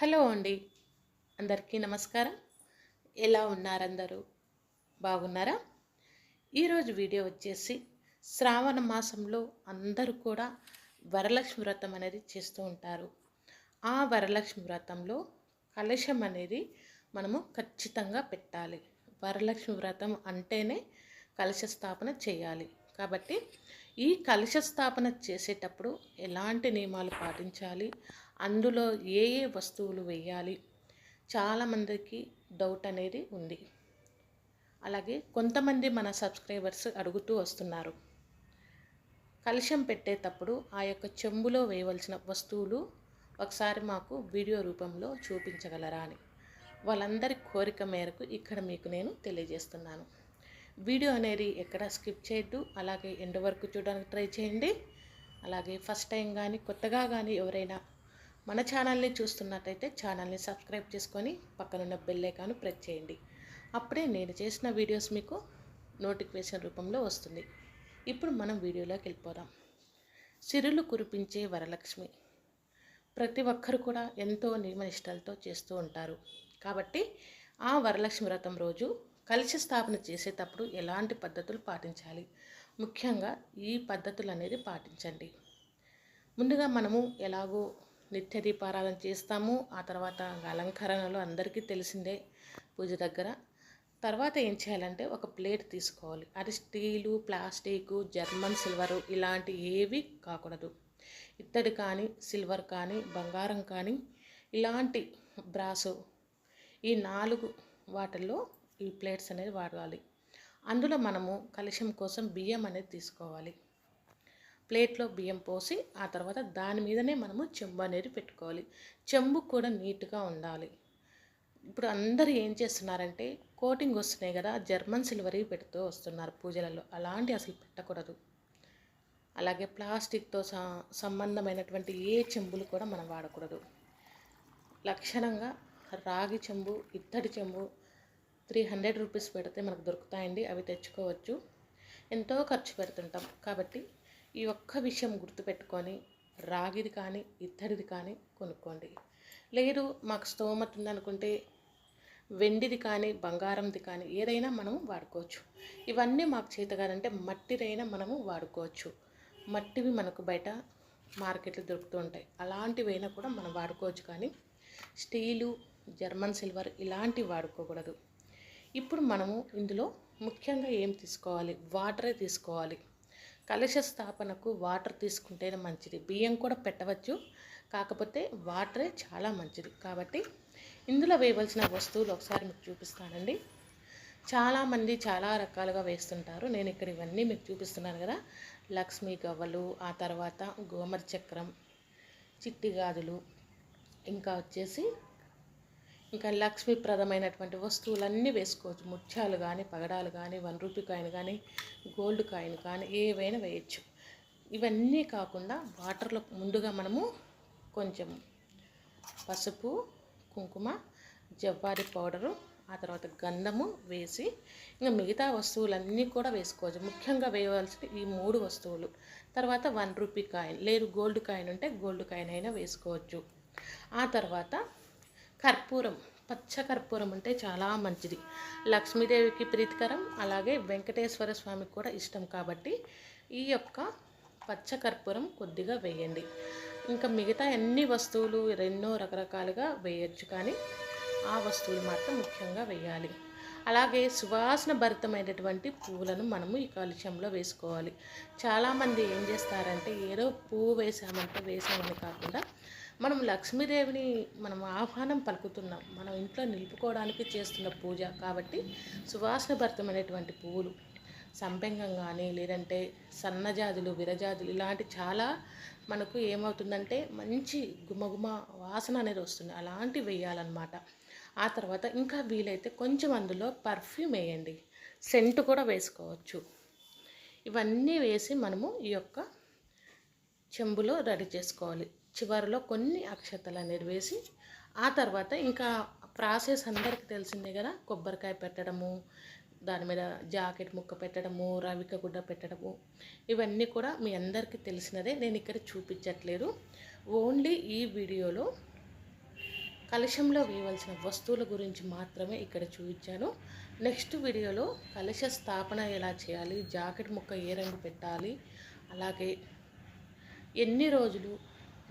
Hello అండి. అందరికీ నమస్కారం. ఎలా ఉన్నారందరూ? బాగున్నారా? ఈరోజు వీడియో వచ్చేసి శ్రావణ మాసంలో అందరూ కూడా వరలక్ష్మి వ్రతం అనేది చేస్తూ ఉంటారు. ఆ వరలక్ష్మి వ్రతంలో కలశం అనేది మనము ఖచ్చితంగా పెట్టాలి. వరలక్ష్మి వ్రతం అంటేనే కలశ స్థాపన చేయాలి. కాబట్టి ఈ కలశ స్థాపన చేసేటప్పుడు ఎలాంటి నియమాలు పాటించాలి? అందులో ఏ ఏ వస్తువులు వేయాలి చాలామందికి డౌట్ అనేది ఉంది. అలాగే కొంతమంది మన సబ్స్క్రైబర్స్ అడుగుతూ వస్తున్నారు. కలుషం పెట్టేటప్పుడు ఆ యొక్క చెంబులో వేయవలసిన వస్తువులు ఒకసారి మాకు వీడియో రూపంలో చూపించగలరా అని. వాళ్ళందరి కోరిక మేరకు ఇక్కడ మీకు నేను తెలియజేస్తున్నాను. వీడియో అనేది ఎక్కడ స్కిప్ చేయొద్దు అలాగే ఎండ్ వరకు చూడడానికి ట్రై చేయండి. అలాగే ఫస్ట్ టైం కానీ కొత్తగా కానీ ఎవరైనా మన ఛానల్ని చూస్తున్నట్టయితే ఛానల్ని సబ్స్క్రైబ్ చేసుకొని పక్కనున్న బెల్లైకాను ప్రెస్ చేయండి. అప్పుడే నేను చేసిన వీడియోస్ మీకు నోటిఫికేషన్ రూపంలో వస్తుంది. ఇప్పుడు మనం వీడియోలోకి వెళ్ళిపోదాం. సిరులు కురిపించే వరలక్ష్మి. ప్రతి ఒక్కరు కూడా ఎంతో నియమనిష్టలతో చేస్తూ ఉంటారు. కాబట్టి ఆ వరలక్ష్మి వ్రతం రోజు కలిసి స్థాపన చేసేటప్పుడు ఎలాంటి పద్ధతులు పాటించాలి? ముఖ్యంగా ఈ పద్ధతులు అనేది పాటించండి. ముందుగా మనము ఎలాగో నిత్య దీపారాధన చేస్తాము. ఆ తర్వాత అలంకరణలు అందరికీ తెలిసిందే పూజ దగ్గర. తర్వాత ఏం చేయాలంటే ఒక ప్లేట్ తీసుకోవాలి. అది స్టీలు ప్లాస్టిక్ జర్మన్ సిల్వరు ఇలాంటి ఏవి కాకూడదు. ఇత్తడి కానీ సిల్వర్ కానీ బంగారం కానీ ఇలాంటి బ్రాసు ఈ నాలుగు వాటిల్లో ఈ ప్లేట్స్ అనేది వాడాలి. అందులో మనము కలుషం కోసం బియ్యం అనేది తీసుకోవాలి. ప్లేట్లో బియ్యం పోసి ఆ తర్వాత దాని మీదనే మనము చెంబు అనేది పెట్టుకోవాలి. చెంబు కూడా నీట్గా ఉండాలి. ఇప్పుడు అందరూ ఏం చేస్తున్నారంటే కోటింగ్ వస్తున్నాయి కదా జర్మన్ సిల్వరీ పెడుతూ వస్తున్నారు పూజలలో. అలాంటి అసలు పెట్టకూడదు. అలాగే ప్లాస్టిక్తో సంబంధమైనటువంటి ఏ చెంబులు కూడా మనం వాడకూడదు. లక్షణంగా రాగి చెంబు ఇత్తడి చెంబు త్రీ హండ్రెడ్ రూపీస్ పెడితే మనకు దొరుకుతాయండి అవి తెచ్చుకోవచ్చు. ఎంతో ఖర్చు పెడుతుంటాం. కాబట్టి ఈ ఒక్క విషయం గుర్తుపెట్టుకొని రాగిది కానీ ఇత్తడిది కానీ కొనుక్కోండి. లేదు మాకు స్తోమత ఉందనుకుంటే వెండిది కానీ బంగారంది కానీ ఏదైనా మనము వాడుకోవచ్చు. ఇవన్నీ మాకు చేత మట్టిదైనా మనము వాడుకోవచ్చు. మట్టివి మనకు బయట మార్కెట్లో దొరుకుతూ ఉంటాయి. అలాంటివైనా కూడా మనం వాడుకోవచ్చు కానీ స్టీలు జర్మన్ సిల్వర్ ఇలాంటివి వాడుకోకూడదు. ఇప్పుడు మనము ఇందులో ముఖ్యంగా ఏం తీసుకోవాలి? వాటరే తీసుకోవాలి. కలశ స్థాపనకు వాటర్ తీసుకుంటేనే మంచిది. బియ్యం కూడా పెట్టవచ్చు. కాకపోతే వాటరే చాలా మంచిది. కాబట్టి ఇందులో వేయవలసిన వస్తువులు ఒకసారి మీకు చూపిస్తానండి. చాలామంది చాలా రకాలుగా వేస్తుంటారు. నేను ఇక్కడ ఇవన్నీ మీకు చూపిస్తున్నాను కదా. లక్ష్మీ గవ్వలు ఆ తర్వాత గోమర్ చక్రం చిట్టి గాజులు ఇంకా వచ్చేసి ఇంకా లక్ష్మీప్రదమైనటువంటి వస్తువులన్నీ వేసుకోవచ్చు. ముత్యాలు కానీ పగడాలు కానీ వన్ రూపీ కాయిన్ కానీ గోల్డ్ కాయిన్ కానీ ఏవైనా వేయచ్చు. ఇవన్నీ కాకుండా వాటర్లో ముందుగా మనము కొంచెం పసుపు కుంకుమ జవ్వారి పౌడరు ఆ తర్వాత గంధము వేసి ఇంకా మిగతా వస్తువులన్నీ కూడా వేసుకోవచ్చు. ముఖ్యంగా వేయవలసిన ఈ మూడు వస్తువులు. తర్వాత వన్ రూపీ కాయిన్. లేదు గోల్డ్ కాయిన్ ఉంటే గోల్డ్ కాయిన్ అయినా వేసుకోవచ్చు. ఆ తర్వాత కర్పూరం పచ్చ కర్పూరం అంటే చాలా మంచిది. లక్ష్మీదేవికి ప్రీతికరం అలాగే వెంకటేశ్వర స్వామికి కూడా ఇష్టం కాబట్టి ఈ యొక్క పచ్చ కర్పూరం కొద్దిగా వేయండి. ఇంకా మిగతా అన్ని వస్తువులు ఎన్నో రకరకాలుగా వేయచ్చు కానీ ఆ వస్తువులు మాత్రం ముఖ్యంగా వేయాలి. అలాగే సువాసన భరితమైనటువంటి పువ్వులను మనము ఈ కాలుష్యంలో వేసుకోవాలి. చాలామంది ఏం చేస్తారంటే ఏదో పువ్వు వేసామంటే వేసామని కాకుండా మనం లక్ష్మీదేవిని మనం ఆహ్వానం పలుకుతున్నాం. మనం ఇంట్లో నిలుపుకోవడానికి చేస్తున్న పూజ కాబట్టి సువాసన భరితమైనటువంటి పువ్వులు సంపెంగం కానీ లేదంటే సన్నజాజులు విరజాజులు ఇలాంటి చాలా మనకు ఏమవుతుందంటే మంచి గుమగుమ వాసన అనేది వస్తుంది. అలాంటివి వేయాలన్నమాట. ఆ తర్వాత ఇంకా వీలైతే కొంచెం అందులో పర్ఫ్యూమ్ వేయండి. సెంట్ కూడా వేసుకోవచ్చు. ఇవన్నీ వేసి మనము ఈ యొక్క చెంబులో రెడీ చేసుకోవాలి. చివరిలో కొన్ని అక్షతలు అనేది వేసి ఆ తర్వాత ఇంకా ప్రాసెస్ అందరికీ తెలిసిందే కదా కొబ్బరికాయ పెట్టడము దాని మీద జాకెట్ ముక్క పెట్టడము రవిక గుడ్డ పెట్టడము. ఇవన్నీ కూడా మీ అందరికీ తెలిసినదే నేను ఇక్కడ చూపించట్లేదు. ఓన్లీ ఈ వీడియోలో కలశంలో వేయవలసిన వస్తువుల గురించి మాత్రమే ఇక్కడ చూపించాను. నెక్స్ట్ వీడియోలో కలశ స్థాపన ఎలా చేయాలి జాకెట్ ముక్క ఏ రంగు పెట్టాలి అలాగే ఎన్ని రోజులు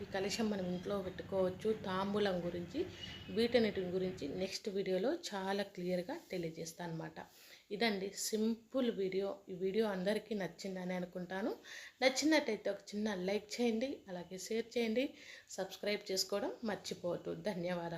ఈ కలశం మనం ఇంట్లో పెట్టుకోవచ్చు. తాంబూలం గురించి వీటన్నిటి గురించి నెక్స్ట్ వీడియోలో చాలా క్లియర్గా తెలియజేస్తాను అనమాట ఇదండి సింపుల్ వీడియో. ఈ వీడియో అందరికీ నచ్చిందని అనుకుంటాను. నచ్చినట్టయితే ఒక చిన్న లైక్ చేయండి అలాగే షేర్ చేయండి. సబ్స్క్రైబ్ చేసుకోవడం మర్చిపోవద్దు. ధన్యవాదాలు.